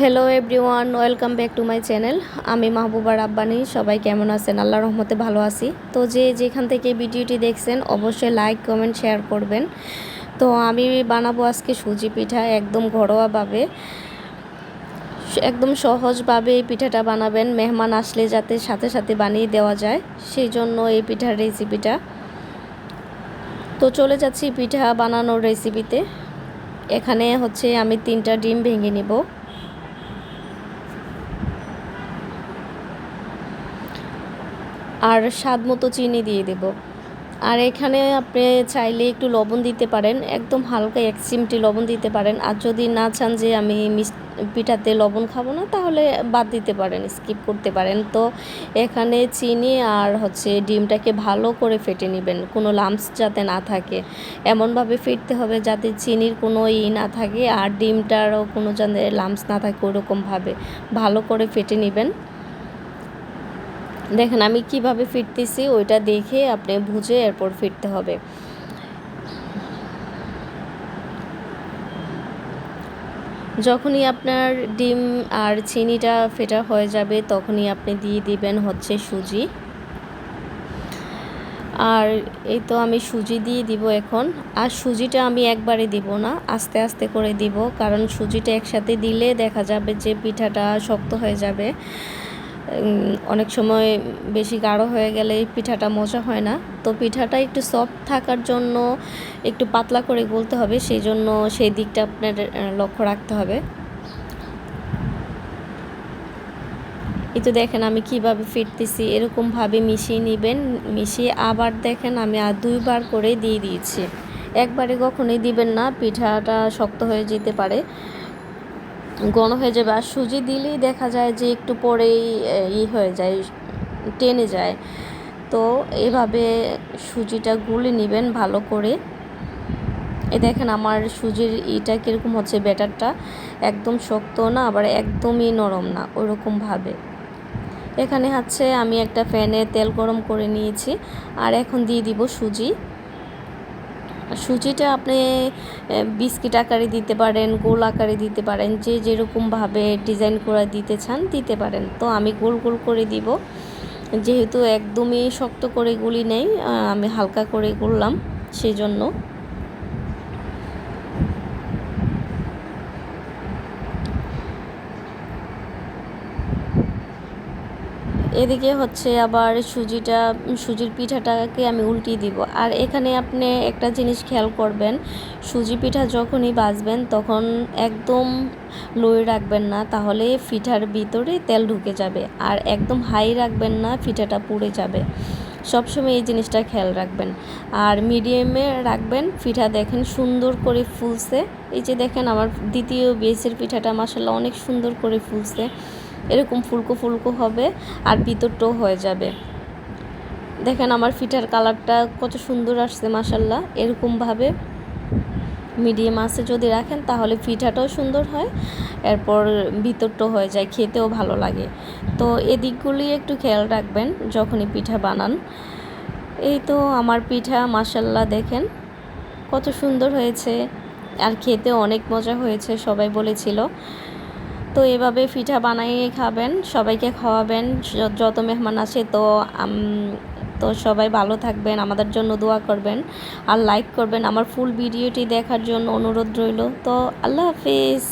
Hello everyone welcome back to my channel আমি মাহবুবা রাব্বানি, সবাই কেমন আছেন? আল্লাহ রহমতে ভালো আছি। তো যে যেখান থেকে ভিডিওটি দেখছেন, অবশ্যই লাইক কমেন্ট শেয়ার করবেন। তো আমি বানাবো আজকে সুজি পিঠা একদম ঘরোয়াভাবে। একদম সহজভাবে এই পিঠাটা বানাবেন। মেহমান আসলে যাতে সাথে সাথে বানিয়ে দেওয়া যায়, সেই জন্য এই পিঠার রেসিপিটা তো চলে যাচ্ছি পিঠা বানানোর রেসিপিতে এখানে হচ্ছে আমি তিনটা ডিম ভেঙে নিব। আর স্বাদ মতো চিনি দিয়ে দেব। আর এখানে আপনি চাইলে একটু লবণ দিতে পারেন, একদম হালকা এক চিমটি লবণ দিতে পারেন। আর যদি না চান যে আমি মিস পিঠাতে লবণ খাব না, তাহলে বাদ দিতে পারেন স্কিপ করতে পারেন। তো এখানে চিনি আর হচ্ছে ডিমটাকে ভালো করে ফেটে নেবেন, কোনো লামস যাতে না থাকে। এমনভাবে ফেটতে হবে যাতে চিনির কোনো ই না থাকে আর ডিমটারও কোনো যাতে লামস না থাকে ওরকমভাবে। ভালো করে ফেটে নেবেন। দেখেন, আমি কীভাবে ফিরতেছি ওইটা দেখে আপনি বুঝে এরপর ফিরতে হবে। যখনই আপনার ডিম আর চিনিটা ফেটা হয়ে যাবে, তখনই আপনি দিয়ে দিবেন হচ্ছে সুজি। আর এই তো আমি সুজি দিয়ে দিব এখন। আর সুজিটা আমি একবারে দিব না, আস্তে আস্তে করে দিব। কারণ সুজিটা একসাথে দিলে দেখা যাবে যে পিঠাটা শক্ত হয়ে যাবে। অনেক সময় বেশি গাঢ় হয়ে গেলে পিঠাটা মজা হয় না। তো পিঠাটা একটু সফট থাকার জন্য একটু পাতলা করে গলতে হবে, সেই জন্য সেই দিকটা আপনার লক্ষ্য রাখতে হবে। এই তো দেখেন আমি কীভাবে ফিরতেছি এরকমভাবে মিশিয়ে নেবেন, মিশিয়ে আবার দেখেন আমি আর দুইবার করে দিয়ে দিয়েছি। একবারে কখনোই দিবেন না, পিঠাটা শক্ত হয়ে যেতে পারে। ঘন হয়ে যাবে। আর সুজি দিলেই দেখা যায় যে একটু পরেই ই হয়ে যায়, টেনে যায়। তো এভাবে সুজিটা গুলে নেবেন ভালো করে। এ দেখেন আমার সুজির ইটা কীরকম হচ্ছে, ব্যাটারটা একদম শক্ত না, আবার একদমই নরম না, ওরকমভাবে। এখানে হচ্ছে আমি একটা ফ্যানে তেল গরম করে নিয়েছি। আর এখন দিয়ে দিব সুজি। সুজিটা আপনি বিস্কিট আকারে দিতে পারেন, গোল আকারে দিতে পারেন, যে যেরকমভাবে ডিজাইন করে দিতে চান দিতে পারেন। তো আমি গোল গোল করে দিব। যেহেতু একদমই শক্ত করে গুলি নেই আমি হালকা করে গুললাম সেই জন্য এদিকে হচ্ছে আবার সুজিটা, সুজির পিঠাটাকে আমি উল্টিয়ে দিব। আর এখানে আপনি একটা জিনিস খেয়াল করবেন, সুজি পিঠা যখনই বাজবেন তখন একদম লোয়ে রাখবেন না, তাহলে পিঠার ভিতরে তেল ঢুকে যাবে। আর একদম হাই রাখবেন না, পিঠাটা পুড়ে যাবে। সবসময় এই জিনিসটা খেয়াল রাখবেন। আর মিডিয়ামে রাখবেন, পিঠা দেখেন সুন্দর করে ফুলছে। এই যে দেখেন আমার দ্বিতীয় বেসের পিঠাটা মাসাল্লাহ অনেক সুন্দর করে ফুলছে। এরকম ফুলকো ফুলকো হবে আর ভিতরটাও হয়ে যাবে। দেখেন আমার ফিটার কালারটা কত সুন্দর আসছে মাসাল্লাহ এরকমভাবে মিডিয়াম আছে যদি রাখেন তাহলে পিঠাটাও সুন্দর হয়, এরপর ভিতরটাও হয়ে যায়, খেতেও ভালো লাগে। তো এদিকগুলি একটু খেয়াল রাখবেন যখনই পিঠা বানান। এই তো আমার পিঠা মাসাল্লাহ দেখেন কত সুন্দর হয়েছে। আর খেতে অনেক মজা হয়েছে, সবাই বলেছিল। তো এভাবে পিঠা বানিয়ে খাবেন, সবাইকে খাওয়াবেন যত মেহমান আসে তো তো সবাই ভালো থাকবেন, আমাদের জন্য দোয়া করবেন আর লাইক করবেন। আমার ফুল ভিডিওটি দেখার জন্য অনুরোধ রইল। তো আল্লাহ হাফিজ।